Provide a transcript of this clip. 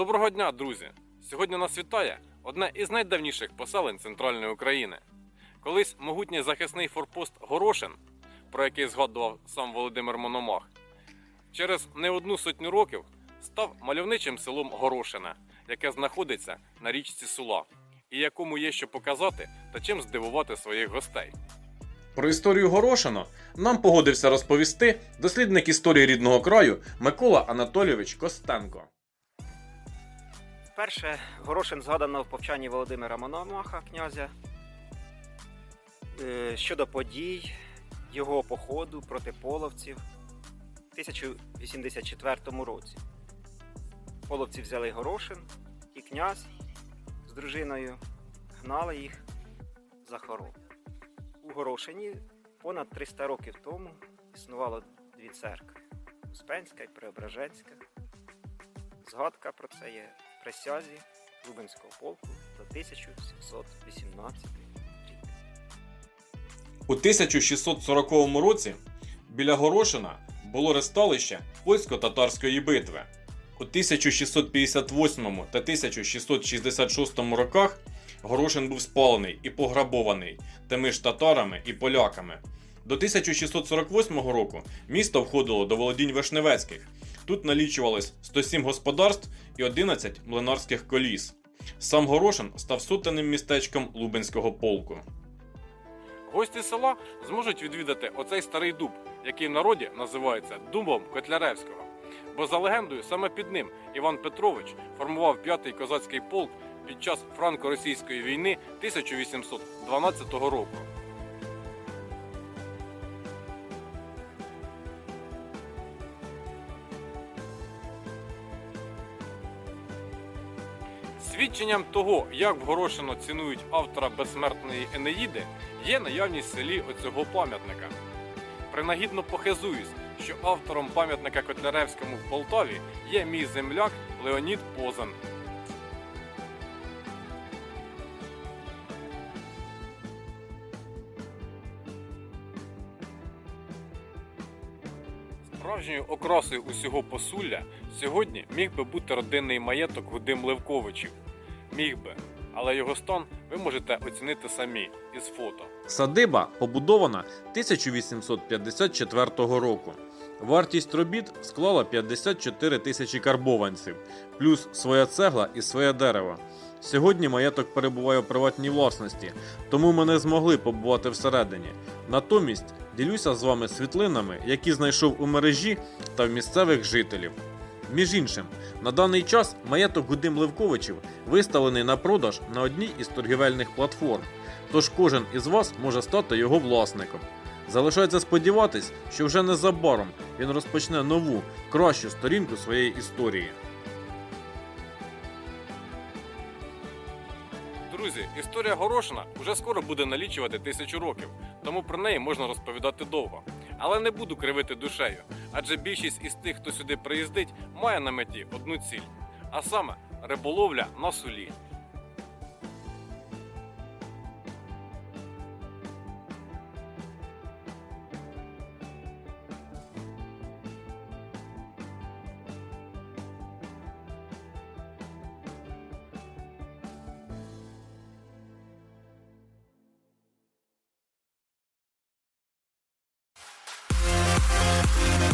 Доброго дня, друзі! Сьогодні нас вітає одне із найдавніших поселень центральної України. Колись могутній захисний форпост Горошин, про який згадував сам Володимир Мономах, через не одну сотню років став мальовничим селом Горошине, яке знаходиться на річці Сула, і якому є що показати та чим здивувати своїх гостей. Про історію Горошино нам погодився розповісти дослідник історії рідного краю Микола Анатолійович Костенко. Вперше Горошин згадано в повчанні Володимира Мономаха, князя, е, щодо подій його походу проти половців в 1084 році. Половці взяли Горошин, і князь з дружиною гнали їх за хором. У Горошині понад 300 років тому існувало дві церкви Успенська і Преображенська. Згадка про це є присязі Лубенського полку за 1718 рік. У 1640 році біля Горошина було ресталище польсько-татарської битви. У 1658 та 1666 роках Горошин був спалений і пограбований тими ж татарами і поляками. До 1648 року місто входило до володінь Вишневецьких. Тут налічувалось 107 господарств і 11 млинарських коліс. Сам Горошин став сотенним містечком Лубенського полку. Гості села зможуть відвідати оцей старий дуб, який в народі називається Дубом Котляревського. Бо за легендою, саме під ним Іван Петрович формував п'ятий козацький полк під час франко-російської війни 1812 року. Свідченням того, як в цінують автора безсмертної Енеїди, є наявність в селі оцього пам'ятника. Принагідно похизуюсь, що автором пам'ятника Котляревському в Полтаві є мій земляк Леонід Позан. Справжньою окрасою усього посулля сьогодні міг би бути родинний маєток Гудим Левковичів. Міг би, але його стан ви можете оцінити самі із фото. Садиба побудована 1854 року. Вартість робіт склала 54 тисячі карбованців, плюс своя цегла і своє дерево. Сьогодні маєток перебуває у приватній власності, тому ми не змогли побувати всередині. Натомість ділюся з вами світлинами, які знайшов у мережі та в місцевих жителів. Між іншим, на даний час маєток Гудим Левковичів виставлений на продаж на одній із торгівельних платформ, тож кожен із вас може стати його власником. Залишається сподіватись, що вже незабаром він розпочне нову, кращу сторінку своєї історії. Друзі, історія Горошина вже скоро буде налічувати тисячу років, тому про неї можна розповідати довго. Але не буду кривити душею, адже більшість із тих, хто сюди приїздить, має на меті одну ціль, а саме риболовля на сулі.